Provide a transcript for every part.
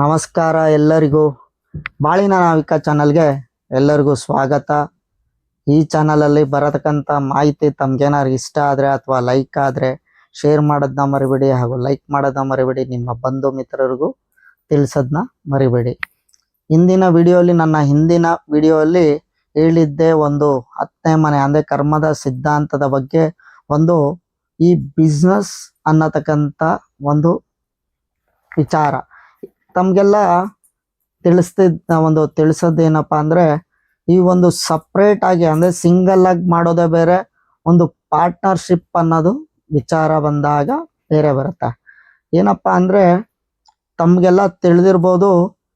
ನಮಸ್ಕಾರ ಎಲ್ಲರಿಗೂ. ಬಾಳಿನ ನಾವಿಕ ಚಾನಲ್ಗೆ ಎಲ್ಲರಿಗೂ ಸ್ವಾಗತ. ಈ ಚಾನಲಲ್ಲಿ ಬರತಕ್ಕಂಥ ಮಾಹಿತಿ ತಮ್ಗೇನಾದ್ರು ಇಷ್ಟ ಆದರೆ ಅಥವಾ ಲೈಕ್ ಆದರೆ ಶೇರ್ ಮಾಡೋದನ್ನ ಮರಿಬೇಡಿ ಹಾಗೂ ಲೈಕ್ ಮಾಡೋದನ್ನ ಮರಿಬೇಡಿ. ನಿಮ್ಮ ಬಂಧು ಮಿತ್ರರಿಗೂ ತಿಳಿಸೋದನ್ನ ಮರಿಬೇಡಿ. ಇಂದಿನ ವಿಡಿಯೋಲಿ ನನ್ನ ಹಿಂದಿನ ವಿಡಿಯೋಲಿ ಹೇಳಿದ್ದೆ ಒಂದು ಹತ್ತನೇ ಮನೆ, ಅಂದರೆ ಕರ್ಮದ ಸಿದ್ಧಾಂತದ ಬಗ್ಗೆ ಒಂದು ಈ ಬಿಸ್ನೆಸ್ ಅನ್ನತಕ್ಕಂಥ ಒಂದು ವಿಚಾರ. ತಮಗೆಲ್ಲ ತಿಳಿಸ್ತಿದ್ದ ಒಂದು ತಿಳಿಸೋದೇನಪ್ಪ ಅಂದ್ರೆ, ಈ ಒಂದು ಸಪ್ರೇಟ್ ಆಗಿ ಅಂದ್ರೆ ಸಿಂಗಲ್ ಆಗಿ ಮಾಡೋದೇ ಬೇರೆ, ಒಂದು ಪಾರ್ಟ್ನರ್ಶಿಪ್ ಅನ್ನೋದು ವಿಚಾರ ಬಂದಾಗ ಬೇರೆ ಬರುತ್ತೆ. ಏನಪ್ಪಾ ಅಂದ್ರೆ, ತಮಗೆಲ್ಲ ತಿಳಿದಿರ್ಬೋದು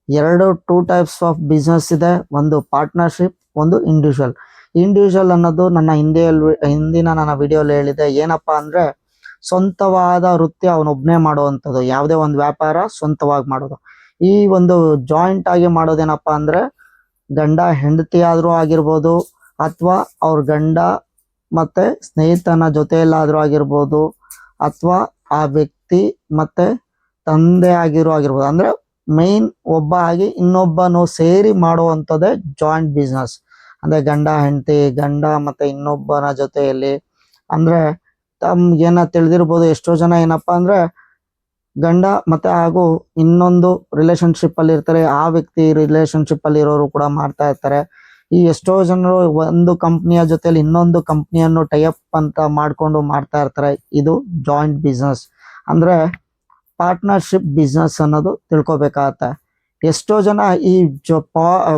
ಎರಡು ಟೂ ಟೈಪ್ಸ್ ಆಫ್ ಬಿಸ್ನೆಸ್ ಇದೆ, ಒಂದು ಪಾರ್ಟ್ನರ್ಶಿಪ್ ಒಂದು ಇಂಡಿವಿಜುವಲ್ ಇಂಡಿವಿಜುವಲ್ ಅನ್ನೋದು ನನ್ನ ಹಿಂದೆ ಹಿಂದಿನ ನನ್ನ ವಿಡಿಯೋಲಿ ಹೇಳಿದೆ, ಏನಪ್ಪಾ ಅಂದ್ರೆ ಸ್ವಂತವಾದ ವೃತ್ತಿ ಅವನೊಬ್ನೇ ಮಾಡುವಂಥದ್ದು. ಯಾವುದೇ ಒಂದು ವ್ಯಾಪಾರ ಸ್ವಂತವಾಗಿ ಮಾಡೋದು. ಈ ಒಂದು ಜಾಯಿಂಟ್ ಆಗಿ ಮಾಡೋದೇನಪ್ಪಾ ಅಂದ್ರೆ, ಗಂಡ ಹೆಂಡತಿ ಆದ್ರೂ ಆಗಿರ್ಬೋದು, ಅಥವಾ ಅವ್ರ ಗಂಡ ಮತ್ತೆ ಸ್ನೇಹಿತನ ಜೊತೆಯಲ್ಲಾದ್ರೂ ಆಗಿರ್ಬೋದು, ಅಥವಾ ಆ ವ್ಯಕ್ತಿ ಮತ್ತೆ ತಂದೆ ಆಗಿರೋ ಆಗಿರ್ಬೋದು. ಅಂದ್ರೆ ಮೈನ್ ಒಬ್ಬ ಆಗಿ ಇನ್ನೊಬ್ಬನು ಸೇರಿ ಮಾಡುವಂಥದ್ದೇ ಜಾಯಿಂಟ್ ಬಿಸ್ನೆಸ್ ಅಂದ್ರೆ ಗಂಡ, ಹೆಂಡತಿ, ಗಂಡ ಮತ್ತೆ ಇನ್ನೊಬ್ಬನ ಜೊತೆಯಲ್ಲಿ. ಅಂದ್ರೆ ತಮ್ಗೇನ ತಿಳಿದಿರ್ಬೋದು, ಎಷ್ಟೋ ಜನ ಏನಪ್ಪಾ ಅಂದ್ರೆ ಗಂಡ ಮತ್ತೆ ಹಾಗೂ ಇನ್ನೊಂದು ರಿಲೇಶನ್ಶಿಪ್ ಅಲ್ಲಿ ಇರ್ತಾರೆ. ಆ ವ್ಯಕ್ತಿ ರಿಲೇಶನ್ಶಿಪ್ ಅಲ್ಲಿ ಇರೋರು ಕೂಡ ಮಾಡ್ತಾ ಇರ್ತಾರೆ. ಈ ಎಷ್ಟೋ ಜನರು ಒಂದು ಕಂಪ್ನಿಯ ಜೊತೆಲಿ ಇನ್ನೊಂದು ಕಂಪ್ನಿಯನ್ನು ಟೈಅಪ್ ಅಂತ ಮಾಡ್ಕೊಂಡು ಮಾಡ್ತಾ ಇರ್ತಾರೆ. ಇದು ಜಾಯಿಂಟ್ ಬಿಸ್ನೆಸ್ ಅಂದ್ರೆ ಪಾರ್ಟ್ನರ್ಶಿಪ್ ಬಿಸ್ನೆಸ್ ಅನ್ನೋದು ತಿಳ್ಕೊಬೇಕಾಗತ್ತೆ. ಎಷ್ಟೋ ಜನ ಈ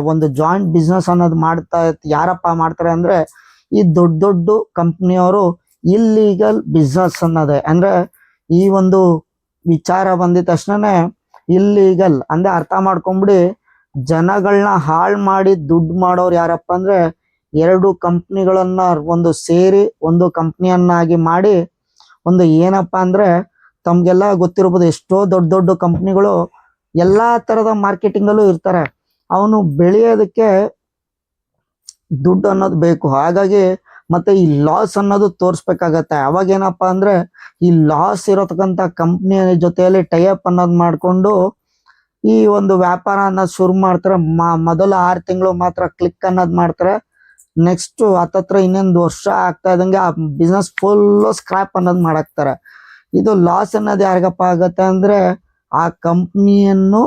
ಒಂದು ಜಾಯಿಂಟ್ ಬಿಸ್ನೆಸ್ ಅನ್ನೋದು ಮಾಡ್ತಾ ಯಾರಪ್ಪ ಮಾಡ್ತಾರೆ ಅಂದ್ರೆ ಈ ದೊಡ್ಡ ದೊಡ್ಡ ಕಂಪ್ನಿಯವರು ಇಲ್ಲೀಗಲ್ ಬಿಸ್ನೆಸ್ ಅನ್ನೋದೇ. ಅಂದ್ರೆ ಈ ಒಂದು ವಿಚಾರ ಬಂದಿದ ತಕ್ಷಣನೇ ಇಲ್ಲೀಗಲ್ ಅಂದ್ರೆ ಅರ್ಥ ಮಾಡ್ಕೊಂಬಿಡಿ ಜನಗಳನ್ನ ಹಾಳು ಮಾಡಿ ದುಡ್ಡು ಮಾಡೋರು ಯಾರಪ್ಪ ಅಂದ್ರೆ ಎರಡು ಕಂಪ್ನಿಗಳನ್ನ ಒಂದು ಸೇರಿ ಒಂದು ಕಂಪ್ನಿಯನ್ನಾಗಿ ಮಾಡಿ ಒಂದು ಏನಪ್ಪ ಅಂದ್ರೆ ತಮ್ಗೆಲ್ಲ ಗೊತ್ತಿರ್ಬೋದು ಎಷ್ಟೋ ದೊಡ್ಡ ದೊಡ್ಡ ಕಂಪ್ನಿಗಳು ಎಲ್ಲಾ ತರದ ಮಾರ್ಕೆಟಿಂಗ್ ಅಲ್ಲೂ ಇರ್ತಾರೆ. ಅವನು ಬೆಳೆಯೋದಕ್ಕೆ ದುಡ್ಡು ಅನ್ನೋದು ಬೇಕು. ಹಾಗಾಗಿ ಮತ್ತೆ ಈ ಲಾಸ್ ಅನ್ನೋದು ತೋರ್ಸ್ಬೇಕಾಗತ್ತೆ. ಅವಾಗ ಏನಪ್ಪಾ ಅಂದ್ರೆ, ಈ ಲಾಸ್ ಇರತಕ್ಕಂತ ಕಂಪ್ನಿಯ ಜೊತೆಯಲ್ಲಿ ಟೈಅಪ್ ಅನ್ನೋದು ಮಾಡ್ಕೊಂಡು ಈ ಒಂದು ವ್ಯಾಪಾರ ಅನ್ನೋದು ಶುರು ಮಾಡ್ತಾರೆ. ಮೊದಲ ಆರು ತಿಂಗಳು ಮಾತ್ರ ಕ್ಲಿಕ್ ಅನ್ನೋದು ಮಾಡ್ತಾರೆ. ನೆಕ್ಸ್ಟ್ ಹತ್ತತ್ರ ಇನ್ನೊಂದು ವರ್ಷ ಆಗ್ತಾ ಇದ್ದಂಗೆ ಆ ಬಿಸ್ನೆಸ್ ಫುಲ್ ಸ್ಕ್ರಾಪ್ ಅನ್ನೋದು ಮಾಡಾಕ್ತಾರೆ. ಇದು ಲಾಸ್ ಅನ್ನೋದು ಯಾರಿಗಪ್ಪ ಆಗತ್ತೆ ಅಂದ್ರೆ, ಆ ಕಂಪ್ನಿಯನ್ನು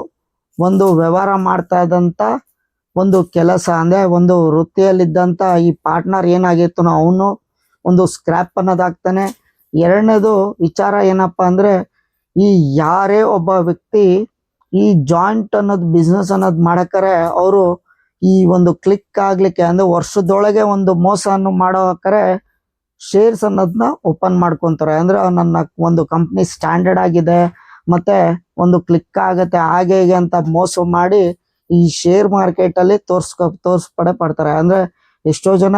ಒಂದು ವ್ಯವಹಾರ ಮಾಡ್ತಾ ಇದ್ದಂತ ಒಂದು ಕೆಲಸ ಅಂದ್ರೆ ಒಂದು ವೃತ್ತಿಯಲ್ಲಿದ್ದಂತ ಈ ಪಾರ್ಟ್ನರ್ ಏನಾಗಿತ್ತು ಅವನು ಒಂದು ಸ್ಕ್ರಾಪ್ ಅನ್ನೋದಾಗ್ತಾನೆ. ಎರಡನೇದು ವಿಚಾರ ಏನಪ್ಪಾ ಅಂದ್ರೆ ಈ ಯಾರೇ ಒಬ್ಬ ವ್ಯಕ್ತಿ ಈ ಜಾಯಿಂಟ್ ಅನ್ನೋದು ಬಿಸ್ನೆಸ್ ಅನ್ನೋದು ಮಾಡಕರೆ ಅವರು ಈ ಒಂದು ಕ್ಲಿಕ್ ಆಗ್ಲಿಕ್ಕೆ ಅಂದ್ರೆ ವರ್ಷದೊಳಗೆ ಒಂದು ಮೋಸ ಮೋಸವನ್ನು ಮಾಡೋಕರೆ ಶೇರ್ಸ್ ಅನ್ನೋದನ್ನ ಓಪನ್ ಮಾಡ್ಕೊಂತಾರೆ. ಅಂದ್ರೆ ನನ್ನ ಒಂದು ಕಂಪ್ನಿ ಸ್ಟ್ಯಾಂಡರ್ಡ್ ಆಗಿದೆ, ಮತ್ತೆ ಒಂದು ಕ್ಲಿಕ್ ಆಗತ್ತೆ, ಹಾಗೆ ಹೀಗೆ ಅಂತ ಮೋಸ ಮಾಡಿ ಈ ಶೇರ್ ಮಾರ್ಕೆಟ್ ಅಲ್ಲಿ ತೋರ್ಸ್ಕೊ, ತೋರ್ಸ್ಪಡೆ ಪಡ್ತಾರೆ. ಅಂದ್ರೆ ಎಷ್ಟೋ ಜನ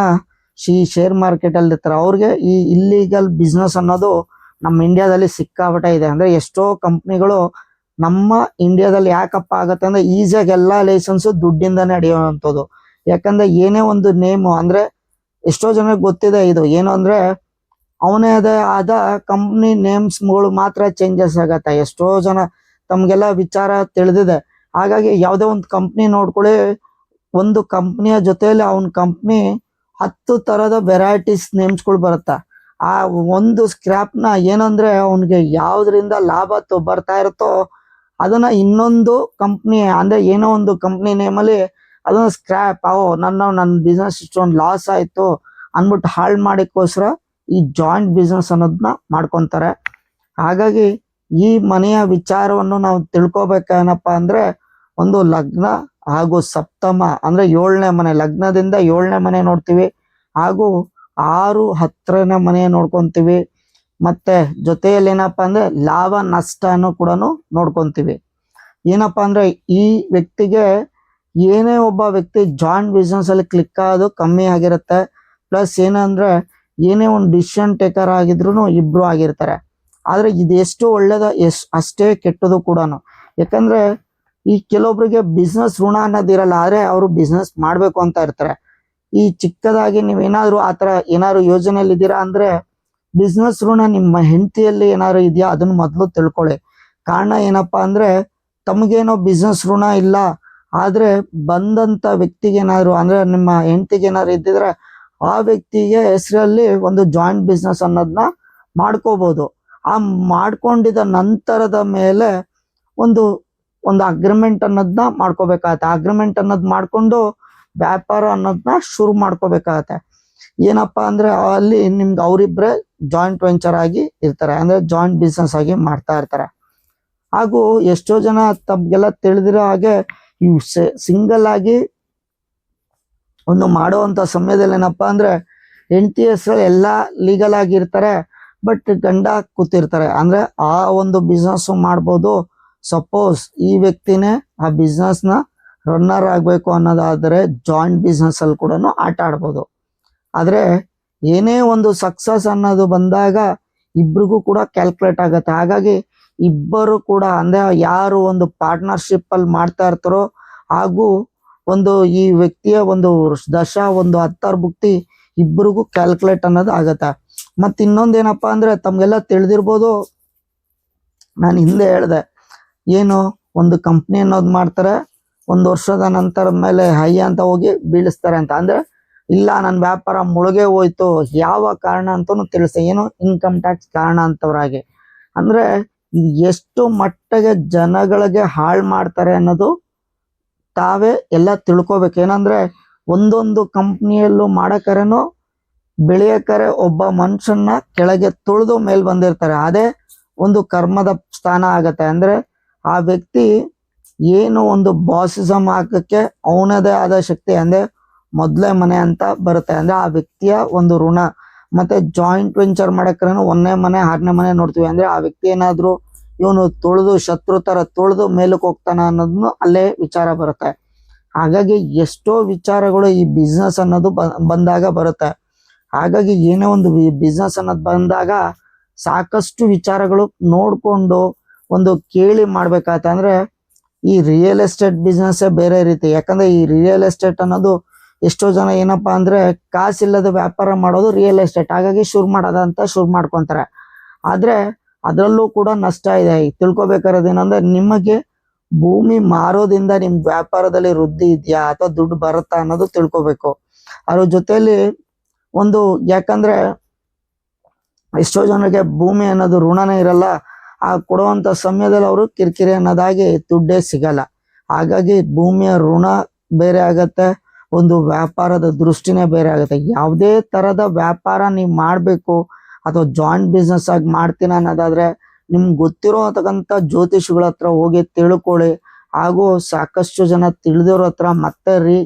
ಈ ಶೇರ್ ಮಾರ್ಕೆಟ್ ಅಲ್ಲಿ ಇರ್ತಾರೆ. ಅವ್ರಿಗೆ ಈ ಇಲ್ಲಿಗಲ್ ಬಿಸ್ನೆಸ್ ಅನ್ನೋದು ನಮ್ಮ ಇಂಡಿಯಾದಲ್ಲಿ ಸಿಕ್ಕಾಪಟ್ಟೆ ಇದೆ. ಅಂದ್ರೆ ಎಷ್ಟೋ ಕಂಪ್ನಿಗಳು ನಮ್ಮ ಇಂಡಿಯಾದಲ್ಲಿ ಯಾಕಪ್ಪ ಆಗತ್ತೆ ಅಂದ್ರೆ ಈಸಿಯಾಗಿ ಎಲ್ಲಾ ಲೈಸೆನ್ಸ್ ದುಡ್ಡಿಂದ ನಡೆಯುವಂಥದ್ದು ಯಾಕಂದ್ರೆ ಏನೇ ಒಂದು ನೇಮು ಅಂದ್ರೆ ಎಷ್ಟೋ ಜನಕ್ಕೆ ಗೊತ್ತಿದೆ ಇದು. ಏನು ಅಂದ್ರೆ ಅವನೇ ಅದೇ ಆದ ಕಂಪ್ನಿ ನೇಮ್ಸ್ಗಳು ಮಾತ್ರ ಚೇಂಜಸ್ ಆಗತ್ತೆ. ಎಷ್ಟೋ ಜನ ತಮ್ಗೆಲ್ಲ ವಿಚಾರ ತಿಳಿದಿದೆ. ಹಾಗಾಗಿ ಯಾವುದೇ ಒಂದು ಕಂಪ್ನಿ ನೋಡ್ಕೊಳ್ಳಿ, ಒಂದು ಕಂಪ್ನಿಯ ಜೊತೆಯಲ್ಲಿ ಅವನ ಕಂಪ್ನಿ ಹತ್ತು ತರದ ವೆರೈಟೀಸ್ ನೇಮ್ಸ್ಗಳು ಬರುತ್ತೆ. ಆ ಒಂದು ಸ್ಕ್ರಾಪ್ನ ಏನಂದ್ರೆ ಅವನಿಗೆ ಯಾವ್ದ್ರಿಂದ ಲಾಭ ಬರ್ತಾ ಇರುತ್ತೋ ಅದನ್ನ ಇನ್ನೊಂದು ಕಂಪ್ನಿ ಅಂದ್ರೆ ಏನೋ ಒಂದು ಕಂಪ್ನಿ ನೇಮಲ್ಲಿ ಅದನ್ನ ಸ್ಕ್ರಾಪ್ ಓ, ನನ್ನ ನನ್ನ ಬಿಸ್ನೆಸ್ ಇಷ್ಟೊಂದು ಲಾಸ್ ಆಯ್ತು ಅನ್ಬಿಟ್ಟು ಹಾಳು ಮಾಡಿಕ್ಕೋಸ್ಕರ ಈ ಜಾಯಿಂಟ್ ಬಿಸ್ನೆಸ್ ಅನ್ನೋದನ್ನ ಮಾಡ್ಕೊಂತಾರೆ. ಹಾಗಾಗಿ ಈ ಮನೆಯ ವಿಚಾರವನ್ನು ನಾವು ತಿಳ್ಕೊಬೇಕೇನಪ್ಪ ಅಂದ್ರೆ ಒಂದು ಲಗ್ನ ಹಾಗೂ ಸಪ್ತಮ ಅಂದ್ರೆ ಏಳನೇ ಮನೆ, ಲಗ್ನದಿಂದ ಏಳನೇ ಮನೆ ನೋಡ್ತೀವಿ ಹಾಗೂ ಆರು ಹತ್ತನೇ ಮನೆ ನೋಡ್ಕೊಂತೀವಿ. ಮತ್ತೆ ಜೊತೆಯಲ್ಲಿ ಏನಪ್ಪಾ ಅಂದ್ರೆ ಲಾಭ ನಷ್ಟನು ಕೂಡ ನೋಡ್ಕೊಂತೀವಿ. ಏನಪ್ಪಾ ಅಂದ್ರೆ ಈ ವ್ಯಕ್ತಿಗೆ ಏನೇ ಒಬ್ಬ ವ್ಯಕ್ತಿ ಜಾಯಿಂಟ್ ಬಿಸ್ನೆಸ್ ಅಲ್ಲಿ ಕ್ಲಿಕ್ ಆಗೋದು ಕಮ್ಮಿ ಆಗಿರುತ್ತೆ. ಪ್ಲಸ್ ಏನಂದ್ರೆ ಏನೇ ಒಂದು ಡಿಸಿಷನ್ ಟೇಕರ್ ಆಗಿದ್ರು ಇಬ್ರು ಆಗಿರ್ತಾರೆ. ಆದ್ರೆ ಎಷ್ಟು ಒಳ್ಳೇದ, ಎಸ್, ಅಷ್ಟೇ ಕೆಟ್ಟದು ಕೂಡ ಯಾಕಂದ್ರೆ ಈ ಕೆಲವೊಬ್ರಿಗೆ ಬಿಸ್ನೆಸ್ ಋಣ ಅನ್ನೋದಿರಲ್ಲ ಆದ್ರೆ ಅವರು ಬಿಸ್ನೆಸ್ ಮಾಡ್ಬೇಕು ಅಂತ ಇರ್ತಾರೆ. ಈ ಚಿಕ್ಕದಾಗಿ ನೀವು ಏನಾದ್ರು ಆತರ ಏನಾದ್ರು ಯೋಜನೆಯಲ್ಲಿ ಇದ್ದೀರಾ ಅಂದ್ರೆ ಬಿಸ್ನೆಸ್ ಋಣ ನಿಮ್ಮ ಹೆಂಡತಿಯಲ್ಲಿ ಏನಾದ್ರು ಇದೆಯಾ ಅದನ್ನ ಮೊದಲು ತಿಳ್ಕೊಳ್ಳಿ. ಕಾರಣ ಏನಪ್ಪಾ ಅಂದ್ರೆ ತಮಗೇನೋ ಬಿಸ್ನೆಸ್ ಋಣ ಇಲ್ಲ, ಆದ್ರೆ ಬಂದಂತ ವ್ಯಕ್ತಿಗೆ ಏನಾದ್ರು, ಅಂದ್ರೆ ನಿಮ್ಮ ಹೆಂಡತಿಗೆ ಏನಾದ್ರು ಇದ್ದಿದ್ರೆ ಆ ವ್ಯಕ್ತಿಗೆ ಹೆಸರಲ್ಲಿ ಒಂದು ಜಾಯಿಂಟ್ ಬಿಸ್ನೆಸ್ ಅನ್ನೋದನ್ನ ಮಾಡ್ಕೋಬಹುದು ಆ ಮಾಡ್ಕೊಂಡಿದ ನಂತರದ ಮೇಲೆ ಒಂದು ಒಂದು ಅಗ್ರಿಮೆಂಟ್ ಅನ್ನೋದನ್ನ ಮಾಡ್ಕೋಬೇಕಾಗತ್ತೆ. ಅಗ್ರಿಮೆಂಟ್ ಅನ್ನೋದು ಮಾಡ್ಕೊಂಡು ವ್ಯಾಪಾರ ಅನ್ನೋದನ್ನ ಶುರು ಮಾಡ್ಕೋಬೇಕಾಗತ್ತೆ. ಏನಪ್ಪಾ ಅಂದ್ರೆ ಅಲ್ಲಿ ನಿಮ್ಗೆ ಅವರಿಬ್ರೆ ಜಾಯಿಂಟ್ ವೆಂಚರ್ ಆಗಿ ಇರ್ತಾರೆ. ಅಂದ್ರೆ ಜಾಯಿಂಟ್ ಬಿಸ್ನೆಸ್ ಆಗಿ ಮಾಡ್ತಾ ಇರ್ತಾರೆ. ಹಾಗೂ ಎಷ್ಟೋ ಜನ ತಮಗೆಲ್ಲ ತಿಳಿದಿರೋ ಹಾಗೆ ಇವು ಸಿಂಗಲ್ ಆಗಿ ಒಂದು ಮಾಡುವಂತ ಸಮಯದಲ್ಲಿ ಏನಪ್ಪಾ ಅಂದ್ರೆ ಟಿ ಎಸ್ ಎಲ್ಲ ಲೀಗಲ್ ಆಗಿರ್ತಾರೆ ಬಟ್ ಗಂಡ ಕೂತಿರ್ತಾರೆ. ಅಂದ್ರೆ ಆ ಒಂದು ಬಿಸ್ನೆಸ್ ಮಾಡ್ಬೋದು. ಸಪೋಸ್ ಈ ವ್ಯಕ್ತಿನೇ ಆ ಬಿಸ್ನೆಸ್ನ ರನ್ನರ್ ಆಗ್ಬೇಕು ಅನ್ನೋದಾದ್ರೆ ಜಾಯಿಂಟ್ ಬಿಸ್ನೆಸ್ ಅಲ್ಲಿ ಕೂಡ ಆಟ ಆಡ್ಬೋದು. ಆದ್ರೆ ಏನೇ ಒಂದು ಸಕ್ಸಸ್ ಅನ್ನೋದು ಬಂದಾಗ ಇಬ್ರಿಗೂ ಕೂಡ ಕ್ಯಾಲ್ಕುಲೇಟ್ ಆಗತ್ತೆ. ಹಾಗಾಗಿ ಇಬ್ಬರು ಕೂಡ ಅಂದ್ರೆ ಯಾರು ಒಂದು ಪಾರ್ಟ್ನರ್ಶಿಪ್ ಅಲ್ಲಿ ಮಾಡ್ತಾ ಇರ್ತಾರೋ ಹಾಗೂ ಒಂದು ಈ ವ್ಯಕ್ತಿಯ ಒಂದು ದಶ, ಒಂದು ಹತ್ತಾರು ಬುಕ್ತಿ ಇಬ್ಬರಿಗೂ ಕ್ಯಾಲ್ಕುಲೇಟ್ ಅನ್ನೋದು ಆಗತ್ತೆ. ಮತ್ ಇನ್ನೊಂದೇನಪ್ಪಾ ಅಂದ್ರೆ ತಮ್ಗೆಲ್ಲ ತಿಳಿದಿರ್ಬೋದು. ನಾನು ಹಿಂದೆ ಹೇಳ್ದೆ, ಏನು ಒಂದು ಕಂಪ್ನಿ ಅನ್ನೋದು ಮಾಡ್ತಾರೆ, ಒಂದು ವರ್ಷದ ನಂತರ ಮೇಲೆ ಹೈ ಅಂತ ಹೋಗಿ ಬೀಳಿಸ್ತಾರೆ ಅಂತ. ಅಂದ್ರೆ ಇಲ್ಲ ನನ್ನ ವ್ಯಾಪಾರ ಮುಳುಗೆ ಹೋಯ್ತು, ಯಾವ ಕಾರಣ ಅಂತಾನು ತಿಳಿಸಿ ಏನು ಇನ್ಕಮ್ ಟ್ಯಾಕ್ಸ್ ಕಾರಣ ಅಂತವ್ರಾಗೆ. ಅಂದ್ರೆ ಇದು ಎಷ್ಟು ಮಟ್ಟಿಗೆ ಜನಗಳಿಗೆ ಹಾಳು ಮಾಡ್ತಾರೆ ಅನ್ನೋದು ತಾವೇ ಎಲ್ಲ ತಿಳ್ಕೊಬೇಕು. ಏನಂದ್ರೆ ಒಂದೊಂದು ಕಂಪ್ನಿಯಲ್ಲೂ ಮಾಡಕರೇನು ಬೆಳೆಯಕರೆ ಒಬ್ಬ ಮನುಷ್ಯನ್ನ ಕೆಳಗೆ ತುಳಿದು ಮೇಲ್ ಬಂದಿರ್ತಾರೆ. ಅದೇ ಒಂದು ಕರ್ಮದ ಸ್ಥಾನ ಆಗತ್ತೆ. ಅಂದ್ರೆ ಆ ವ್ಯಕ್ತಿ ಏನು ಒಂದು ಬಾಸಿಸಮ್ ಹಾಕಕ್ಕೆ ಅವನದೇ ಆದ ಶಕ್ತಿ, ಅಂದ್ರೆ ಮೊದಲೇ ಮನೆ ಅಂತ ಬರುತ್ತೆ. ಅಂದ್ರೆ ಆ ವ್ಯಕ್ತಿಯ ಒಂದು ಋಣ. ಮತ್ತೆ ಜಾಯಿಂಟ್ ವೆಂಚರ್ ಮಾಡಕ್ರೇನು ಒಂದನೇ ಮನೆ, ಆರನೇ ಮನೆ ನೋಡ್ತೀವಿ. ಅಂದ್ರೆ ಆ ವ್ಯಕ್ತಿ ಏನಾದ್ರು ಇವನು ತುಳಿದು, ಶತ್ರು ತರ ತುಳಿದು ಮೇಲಕ್ಕೆ ಹೋಗ್ತಾನ ಅನ್ನೋದನ್ನು ಅಲ್ಲೇ ವಿಚಾರ ಬರುತ್ತೆ. ಹಾಗಾಗಿ ಎಷ್ಟೋ ವಿಚಾರಗಳು ಈ ಬಿಸ್ನೆಸ್ ಅನ್ನೋದು ಬಂದಾಗ ಬರುತ್ತೆ. ಹಾಗಾಗಿ ಏನೇ ಒಂದು ಬಿಸ್ನೆಸ್ ಅನ್ನೋದು ಬಂದಾಗ ಸಾಕಷ್ಟು ವಿಚಾರಗಳು ನೋಡಿಕೊಂಡು ಒಂದು ಕೇಳಿ ಮಾಡ್ಬೇಕಾಯ್ತ. ಅಂದ್ರೆ ಈ ರಿಯಲ್ ಎಸ್ಟೇಟ್ ಬಿಸ್ನೆಸ್ ಬೇರೆ ರೀತಿ. ಯಾಕಂದ್ರೆ ಈ ರಿಯಲ್ ಎಸ್ಟೇಟ್ ಅನ್ನೋದು ಎಷ್ಟೋ ಜನ ಏನಪ್ಪಾ ಅಂದ್ರೆ ಕಾಸಿಲ್ಲದ ವ್ಯಾಪಾರ ಮಾಡೋದು ರಿಯಲ್ ಎಸ್ಟೇಟ್ ಹಾಗಾಗಿ ಶುರು ಮಾಡೋದಂತ ಶುರು ಮಾಡ್ಕೊಂತಾರೆ. ಆದ್ರೆ ಅದರಲ್ಲೂ ಕೂಡ ನಷ್ಟ ಇದೆ. ಈಗ ಏನಂದ್ರೆ ನಿಮಗೆ ಭೂಮಿ ಮಾರೋದ್ರಿಂದ ನಿಮ್ ವ್ಯಾಪಾರದಲ್ಲಿ ವೃದ್ಧಿ ಇದೆಯಾ ಅಥವಾ ದುಡ್ಡು ಬರುತ್ತಾ ಅನ್ನೋದು ತಿಳ್ಕೊಬೇಕು. ಅದ್ರ ಜೊತೆಲಿ ಒಂದು ಯಾಕಂದ್ರೆ ಎಷ್ಟೋ ಜನರಿಗೆ ಭೂಮಿ ಅನ್ನೋದು ಋಣನೇ ಇರಲ್ಲ, ಆ ಕೊಡುವಂತ ಸಮಯದಲ್ಲಿ ಅವರು ಕಿರಿಕಿರಿ ಅನ್ನೋದಾಗಿ ದುಡ್ಡೇ ಸಿಗಲ್ಲ. ಹಾಗಾಗಿ ಭೂಮಿಯ ಋಣ ಬೇರೆ ಆಗತ್ತೆ, ಒಂದು ವ್ಯಾಪಾರದ ದೃಷ್ಟಿನೇ ಬೇರೆ ಆಗುತ್ತೆ. ಯಾವುದೇ ತರದ ವ್ಯಾಪಾರ ನೀವು ಮಾಡಬೇಕು ಅಥವಾ ಜಾಯಿಂಟ್ ಬಿಸ್ನೆಸ್ ಆಗಿ ಮಾಡ್ತೀನಿ ಅನ್ನೋದಾದ್ರೆ ನಿಮ್ಗೆ ಗೊತ್ತಿರೋತಕ್ಕಂಥ ಜ್ಯೋತಿಷಿಗಳ ಹತ್ರ ಹೋಗಿ ತಿಳ್ಕೊಳ್ಳಿ. ಹಾಗೂ ಸಾಕಷ್ಟು ಜನ ತಿಳಿದಿರೋ ಹತ್ರ ಮತ್ತೆ ರೀ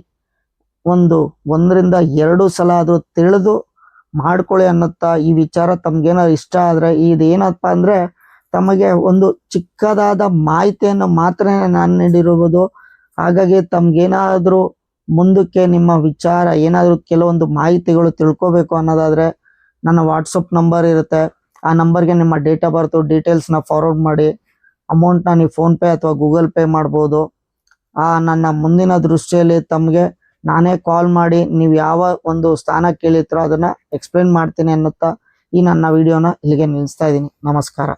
ಒಂದು ಒಂದರಿಂದ ಎರಡು ಸಲ ಆದರೂ ತಿಳಿದು ಮಾಡ್ಕೊಳ್ಳಿ ಅನ್ನತ್ತಾ ಈ ವಿಚಾರ ತಮ್ಗೇನಾದ್ರು ಇಷ್ಟ ಆದ್ರೆ, ಇದೇನಪ್ಪ ಅಂದ್ರೆ ತಮಗೆ ಒಂದು ಚಿಕ್ಕದಾದ ಮಾಹಿತಿಯನ್ನು ಮಾತ್ರ ನಾನು ನೀಡಿರುವುದು. ಹಾಗಾಗಿ ತಮ್ಗೇನಾದ್ರೂ ಮುಂದಕ್ಕೆ ನಿಮ್ಮ ವಿಚಾರ, ಏನಾದ್ರು ಕೆಲವೊಂದು ಮಾಹಿತಿಗಳು ತಿಳ್ಕೊಬೇಕು ಅನ್ನೋದಾದ್ರೆ ನನ್ನ ವಾಟ್ಸಪ್ ನಂಬರ್ ಇರುತ್ತೆ. ಆ ನಂಬರ್ಗೆ ನಿಮ್ಮ ಡೇಟ್ ಆಫ್ ಬರ್ತು ಡೀಟೇಲ್ಸ್ನ ಫಾರ್ವರ್ಡ್ ಮಾಡಿ. ಅಮೌಂಟ್ನ ನೀವು ಫೋನ್ ಪೇ ಅಥವಾ ಗೂಗಲ್ ಪೇ ಮಾಡ್ಬೋದು. ಆ ನನ್ನ ಮುಂದಿನ ದೃಷ್ಟಿಯಲ್ಲಿ ತಮಗೆ ನಾನೇ ಕಾಲ್ ಮಾಡಿ ನೀವು ಯಾವ ಒಂದು ಸ್ಥಾನ ಕೇಳಿರ್ತೀರೋ ಅದನ್ನ ಎಕ್ಸ್ಪ್ಲೇನ್ ಮಾಡ್ತೀನಿ ಅನ್ನುತ್ತಾ ಈ ನನ್ನ ವಿಡಿಯೋನ ಇಲ್ಲಿಗೆ ನಿಲ್ಲಿಸ್ತಾ ಇದ್ದೀನಿ. ನಮಸ್ಕಾರ.